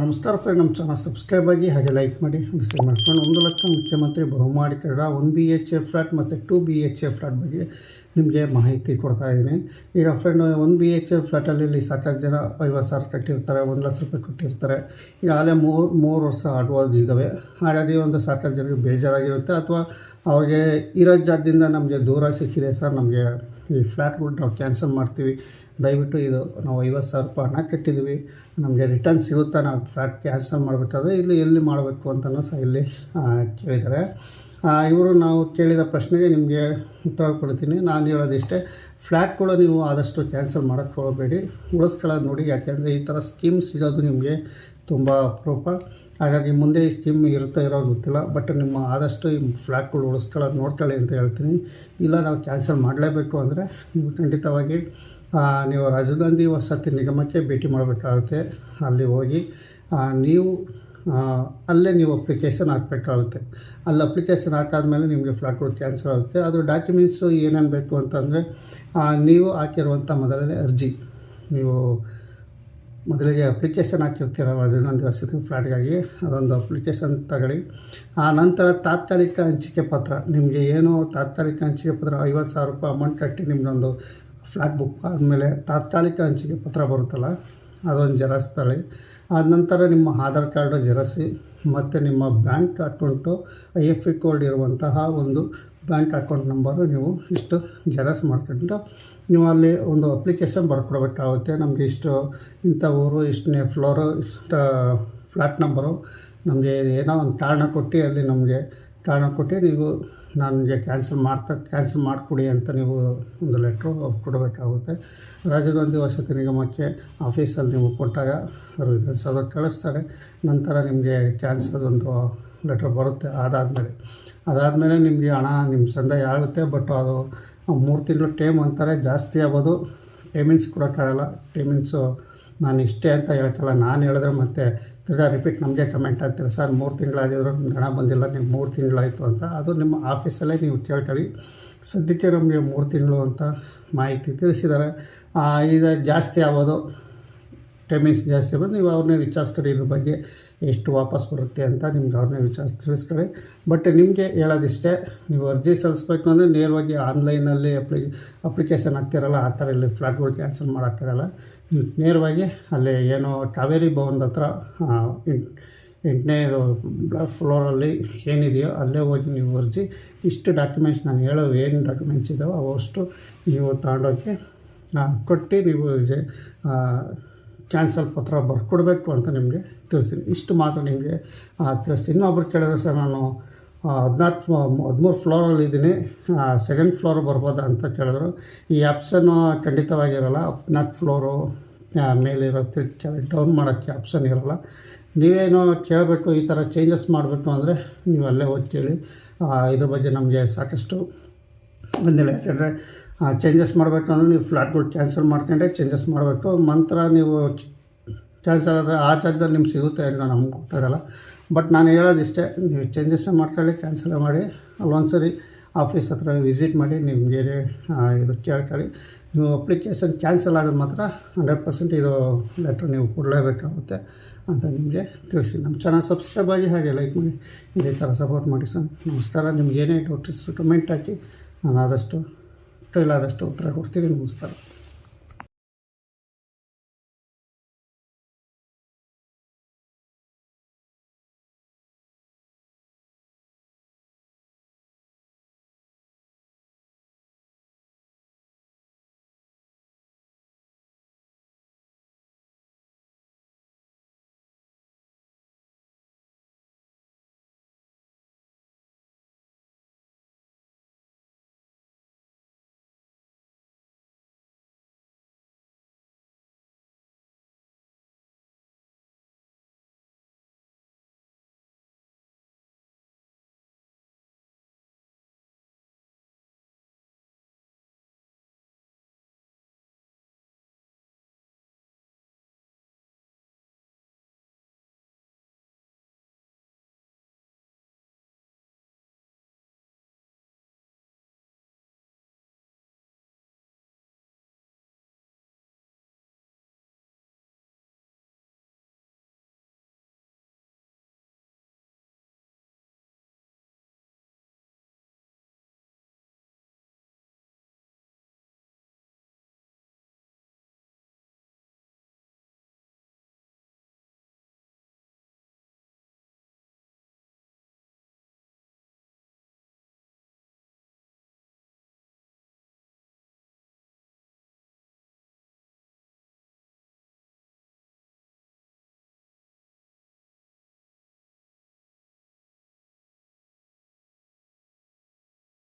ನಮಸ್ಕಾರ ಫ್ರೆಂಡ್ ನಮ್ಮ channel subscribe ಆಗಿ ಹಾಗೆ ಲೈಕ್ ಮಾಡಿ. ಡಿಸೈಡ್ ಮಾಡ್ಕೊಂಡು ಒಂದು ಲಕ್ಷ ಮುಖ್ಯಮಂತ್ರಿ ಬಹುಮಾಡಿ Karada one B H A flat ಮತ್ತು two B H A flat ಬಗ್ಗೆ ನಿಮಗೆ ಮಾಹಿತಿ ಕೊಡ್ತಾ ಇದ್ದೀನಿ. ಈಗ friend one B H A ಫ್ಲ್ಯಾಟಲ್ಲಿ ಸಾಕಷ್ಟು ಜನ ಐವತ್ತು ಸಾವಿರ ಕಟ್ಟಿರ್ತಾರೆ, ಒಂದು ಲಕ್ಷ ರೂಪಾಯಿ ಕೊಟ್ಟಿರ್ತಾರೆ. ಈಗ ಅಲ್ಲೇ ಮೂರು ಮೂರು ವರ್ಷ ಆಡುವುದು ಇದ್ದಾವೆ. ಹಾಗಾಗಿ ಒಂದು ಸಾಕಷ್ಟು ಜನರಿಗೆ ಬೇಜಾರಾಗಿರುತ್ತೆ ಅಥವಾ ಅವ್ರಿಗೆ ಇರೋ ಜಾಗದಿಂದ ನಮಗೆ ದೂರ ಸಿಕ್ಕಿದೆ ಸರ್. ನಮಗೆ ಈ ಫ್ಲ್ಯಾಟ್ಗಳು ನಾವು ಕ್ಯಾನ್ಸಲ್ ಮಾಡ್ತೀವಿ. ದಯವಿಟ್ಟು ಇದು ನಾವು ಐವತ್ತು ಸಾವಿರ ರೂಪಾಯಿ ಹಣ ಕೆಟ್ಟಿದ್ದೀವಿ. ನಮಗೆ ರಿಟರ್ನ್ ಸಿಗುತ್ತಾ? ನಾವು ಫ್ಲಾಟ್ ಕ್ಯಾನ್ಸಲ್ ಮಾಡಬೇಕಾದ್ರೆ ಇಲ್ಲಿ ಎಲ್ಲಿ ಮಾಡಬೇಕು ಅಂತಲೂ ಸಹ ಇಲ್ಲಿ ಕೇಳಿದ್ದಾರೆ. ಇವರು ನಾವು ಕೇಳಿದ ಪ್ರಶ್ನೆಗೆ ನಿಮಗೆ ಉತ್ತರ ಕೊಡ್ತೀನಿ. ನಾನು ಹೇಳೋದಿಷ್ಟೇ ಫ್ಲ್ಯಾಟ್ಗಳು ನೀವು ಆದಷ್ಟು ಕ್ಯಾನ್ಸಲ್ ಮಾಡೋಕ್ಕೆ ಹೋಗಬೇಡಿ. ಉಳಿಸ್ಕೊಳ್ಳೋದು ನೋಡಿ, ಯಾಕೆಂದರೆ ಈ ಥರ ಸ್ಕೀಮ್ ಸಿಗೋದು ನಿಮಗೆ ತುಂಬ ಅಪರೂಪ. ಹಾಗಾಗಿ ಮುಂದೆ ಈ ಸ್ಕೀಮ್ ಇರುತ್ತೋ ಇರೋ ಗೊತ್ತಿಲ್ಲ ಬಟ್ ನಿಮ್ಮ ಆದಷ್ಟು ಈ ಫ್ಲ್ಯಾಟ್ಗಳು ಉಳಿಸ್ಕೊಳ್ಳೋದು ನೋಡ್ಕೊಳ್ಳಿ ಅಂತ ಹೇಳ್ತೀನಿ. ಇಲ್ಲ ನಾವು ಕ್ಯಾನ್ಸಲ್ ಮಾಡಲೇಬೇಕು ಅಂದರೆ ನೀವು ಖಂಡಿತವಾಗಿ ನೀವು ರಾಜೀವ್ ಗಾಂಧಿ ವಸತಿ ನಿಗಮಕ್ಕೆ ಭೇಟಿ ಮಾಡಬೇಕಾಗುತ್ತೆ. ಅಲ್ಲಿ ಹೋಗಿ ನೀವು ಅಲ್ಲೇ ನೀವು ಅಪ್ಲಿಕೇಶನ್ ಹಾಕಬೇಕಾಗುತ್ತೆ. ಅಲ್ಲಿ ಅಪ್ಲಿಕೇಶನ್ ಹಾಕಾದ್ಮೇಲೆ ನಿಮಗೆ ಫ್ಲ್ಯಾಟ್ಗಳು ಕ್ಯಾನ್ಸಲ್ ಆಗುತ್ತೆ. ಅದು ಡಾಕ್ಯುಮೆಂಟ್ಸು ಏನೇನು ಬೇಕು ಅಂತಂದರೆ ನೀವು ಹಾಕಿರುವಂಥ ಮೊದಲನೇ ಅರ್ಜಿ. ನೀವು ಮೊದಲಿಗೆ ಅಪ್ಲಿಕೇಶನ್ ಹಾಕಿರ್ತೀರ ರಾಜೀವ್ ವಸತಿ ಫ್ಲ್ಯಾಟ್ಗಾಗಿ ಅದೊಂದು ಅಪ್ಲಿಕೇಶನ್ ತಗೊಳ್ಳಿ. ಆ, ನಂತರ ತಾತ್ಕಾಲಿಕ ಹಂಚಿಕೆ ಪತ್ರ. ನಿಮಗೆ ಏನು ತಾತ್ಕಾಲಿಕ ಹಂಚಿಕೆ ಪತ್ರ? ಐವತ್ತು ಸಾವಿರ ರೂಪಾಯಿ ಅಮೌಂಟ್ ಕಟ್ಟಿ ನಿಮ್ಮದೊಂದು ಫ್ಲ್ಯಾಟ್ ಬುಕ್ ಆದಮೇಲೆ ತಾತ್ಕಾಲಿಕ ಹಂಚಿಕೆ ಪತ್ರ ಬರುತ್ತಲ್ಲ, ಅದೊಂದು ಜೆರಾಕ್ಸ್ ತಳಿ ಆದ ನಂತರ ನಿಮ್ಮ ಆಧಾರ್ ಕಾರ್ಡು ಜೆರಾಕ್ಸಿ ಮತ್ತು ನಿಮ್ಮ bank account I F E code ಇರುವಂತಹ ಒಂದು ಬ್ಯಾಂಕ್ ಅಕೌಂಟ್ ನಂಬರು ನೀವು ಇಷ್ಟು ಜೆರಾಕ್ಸ್ ಮಾಡ್ಕೊಂಡು ನೀವು ಅಲ್ಲಿ ಒಂದು ಅಪ್ಲಿಕೇಶನ್ ಬರ್ಕೊಡ್ಬೇಕಾಗುತ್ತೆ. ನಮಗೆ ಇಷ್ಟು ಇಂಥ ಊರು ಇಷ್ಟನೇ ಫ್ಲೋರು ಇಷ್ಟ ಫ್ಲ್ಯಾಟ್ ನಂಬರು ನಮಗೆ ಏನೋ ಒಂದು ಕಾರಣ ಕೊಟ್ಟು ಅಲ್ಲಿ ನಮಗೆ ಕಾರಣ ಕೊಟ್ಟು. ನೀವು ನನಗೆ ಕ್ಯಾನ್ಸಲ್ ಮಾಡ್ತಾ ಕ್ಯಾನ್ಸಲ್ ಮಾಡಿಕೊಡಿ ಅಂತ ನೀವು ಒಂದು ಲೆಟ್ರು ಕೊಡಬೇಕಾಗುತ್ತೆ. ರಾಜೀವ್ ಗಾಂಧಿ ವಸತಿ ನಿಗಮಕ್ಕೆ ಆಫೀಸಲ್ಲಿ ನೀವು ಕೊಟ್ಟಾಗ ಅವರು ಕಳಿಸ್ತಾರೆ. ನಂತರ ನಿಮಗೆ ಕ್ಯಾನ್ಸಲ್ ಒಂದು ಲೆಟ್ರ್ ಬರುತ್ತೆ ಅದಾದಮೇಲೆ. ಅದಾದಮೇಲೆ ನಿಮಗೆ ಹಣ ನಿಮ್ಮ ಸಂದಾಯ ಆಗುತ್ತೆ ಬಟ್ ಅದು ಮೂರು ತಿಂಗಳು ಟೈಮ್ ಅಂತಾರೆ, ಜಾಸ್ತಿ ಆಗೋದು ಪೇಮೆಂಟ್ಸ್ ಕೊಡೋಕ್ಕಾಗಲ್ಲ. ಪೇಮೆಂಟ್ಸು ನಾನು ಇಷ್ಟೇ ಅಂತ ಹೇಳ್ತಲ್ಲ ನಾನು ಹೇಳಿದ್ರೆ ಮತ್ತೆ ತಿರ್ಗಾ ರಿಪೀಟ್ ನಮಗೆ ಕಮೆಂಟ್ ಆಗ್ತೀರಾ ಸರ್, ಮೂರು ತಿಂಗಳಾಗಿದ್ರು, ನಿಮ್ಗೆ ಹಣ ಬಂದಿಲ್ಲ, ನೀವು ಮೂರು ತಿಂಗಳಾಯಿತು ಅಂತ. ಅದು ನಿಮ್ಮ ಆಫೀಸಲ್ಲೇ ನೀವು ಕೇಳ್ಕೊಳ್ಳಿ. ಸದ್ಯಕ್ಕೆ ನಮಗೆ ಮೂರು ತಿಂಗಳು ಅಂತ ಮಾಹಿತಿ ತಿಳಿಸಿದ್ದಾರೆ. ಈಗ ಜಾಸ್ತಿ ಆಗೋದು ಟೈಮಿಂಗ್ಸ್ ಜಾಸ್ತಿ ಆಗೋದು, ನೀವು ಅವ್ರನ್ನೇ ವಿಚಾರಿಸ್ತೀರಿ ಇದ್ರ ಬಗ್ಗೆ. ಎಷ್ಟು ವಾಪಸ್ ಬರುತ್ತೆ ಅಂತ ನಿಮ್ಗೆ ಅವ್ರನ್ನೇ ವಿಚಾರಿಸಿ ತಿಳಿಸ್ತೇವೆ ಬಟ್ ನಿಮಗೆ ಹೇಳೋದಿಷ್ಟೇ, ನೀವು ಅರ್ಜಿ ಸಲ್ಲಿಸ್ಬೇಕು ಅಂದರೆ ನೇರವಾಗಿ ಆನ್ಲೈನಲ್ಲಿ ಅಪ್ಲಿ ಅಪ್ಲಿಕೇಶನ್ ಹಾಕ್ತಿರಲ್ಲ, ಆ ಥರ ಇಲ್ಲಿ ಫ್ಲಾಟ್ಗಳು ಕ್ಯಾನ್ಸಲ್ ಮಾಡೋಕ್ಕಾಗಲ್ಲ ನೀವು ನೇರವಾಗಿ ಅಲ್ಲಿ ಏನೋ ಕಾವೇರಿ ಭವನದ ಹತ್ರ ಎಂಟನೇ ಫ್ಲೋರಲ್ಲಿ ಏನಿದೆಯೋ ಅಲ್ಲೇ ಹೋಗಿ ನೀವು ಅರ್ಜಿ, ಇಷ್ಟು ಡಾಕ್ಯುಮೆಂಟ್ಸ್ ನಾನು ಹೇಳೋ ಏನು ಡಾಕ್ಯುಮೆಂಟ್ಸ್ ಇದ್ದಾವೆ ಅವಷ್ಟು ನೀವು ತಗೊಂಡೋಗಿ ಕೊಟ್ಟು ನೀವು ಕ್ಯಾನ್ಸಲ್ ಪತ್ರ ಬರ್ಕೊಡ್ಬೇಕು ಅಂತ ನಿಮಗೆ ತಿಳಿಸ್ತೀನಿ. ಇಷ್ಟು ಮಾತ್ರ ನಿಮಗೆ ತಿಳಿಸ್ತೀನಿ. ಇನ್ನೊಬ್ರು ಕೇಳಿದ್ರೆ ಸರ್ ನಾನು ಹದಿನಾಲ್ಕು ಹದಿಮೂರು ಫ್ಲೋರಲ್ಲಿ ಇದ್ದೀನಿ. ಸೆಕೆಂಡ್ ಫ್ಲೋರ್ ಬರ್ಬೋದಾ ಅಂತ ಕೇಳಿದ್ರು. ಈ ಆಪ್ಷನ್ ಖಂಡಿತವಾಗಿರಲ್ಲ, ಹದಿನಾಲ್ಕು ಫ್ಲೋರು ಮೇಲಿರೋ ಕೆಳಗೆ ಡೌನ್ ಮಾಡೋಕ್ಕೆ ಆಪ್ಷನ್ ಇರೋಲ್ಲ. ನೀವೇನೋ ಕೇಳಬೇಕು, ಈ ಥರ ಚೇಂಜಸ್ ಮಾಡಬೇಕು ಅಂದರೆ ನೀವು ಅಲ್ಲೇ ಹೋಗಿ ಕೇಳಿ ಇದ್ರ ಬಗ್ಗೆ ನಮಗೆ ಸಾಕಷ್ಟು ಬಂದಿಲ್ಲ ಯಾಕೆಂದರೆ ಚೇಂಜಸ್ ಮಾಡಬೇಕು ಅಂದರೆ ನೀವು ಫ್ಲಾಟ್ಗಳು ಕ್ಯಾನ್ಸಲ್ ಮಾಡ್ಕೊಂಡ್ರೆ ಚೇಂಜಸ್ ಮಾಡಬೇಕು. ಮಂತ್ರ ನೀವು ಕ್ಯಾನ್ಸಲ್ ಆದರೆ ಆ ಜಾಗದಲ್ಲಿ ನಿಮ್ಗೆ ಸಿಗುತ್ತೆ ಇಲ್ಲ ನಮ್ಗೆ ಗೊತ್ತಾಗಲ್ಲ ಬಟ್ ನಾನು ಹೇಳೋದಿಷ್ಟೇ, ನೀವು ಚೇಂಜಸ್ ಮಾಡ್ಕೊಳ್ಳಿ ಕ್ಯಾನ್ಸಲ್ ಮಾಡಿ. ಅಲ್ಲೊಂದು ಸರಿ ಆಫೀಸ್ ಹತ್ರ ವಿಸಿಟ್ ಮಾಡಿ, ನಿಮಗೆ ಇದು ಕೇಳ್ಕೊಳ್ಳಿ. ನೀವು ಅಪ್ಲಿಕೇಶನ್ ಕ್ಯಾನ್ಸಲ್ ಆಗೋದು ಮಾತ್ರ ಹಂಡ್ರೆಡ್ ಪರ್ಸೆಂಟ್ ಇದು ಲೆಟ್ರ್ ನೀವು ಕೊಡಲೇಬೇಕಾಗುತ್ತೆ ಅಂತ ನಿಮಗೆ ತಿಳಿಸಿ. ನಮ್ಮ ಚಾನಲ್ ಸಬ್ಸ್ಕ್ರೈಬ್ ಆಗಿ ಹಾಗೆ ಲೈಕ್ ಮಾಡಿ, ಇದೇ ಥರ ಸಪೋರ್ಟ್ ಮಾಡಿ ಸರ್. ನಮಸ್ಕಾರ. ನಿಮ್ಗೆ ಏನೇ ಡೌಟ್ ಕಮೆಂಟ್ ಹಾಕಿ. ನಾನು ಆದಷ್ಟು ಕೈಲಾದಷ್ಟು ಉತ್ತರ ಕೊಡ್ತೀನಿ ನಮಸ್ಕಾರ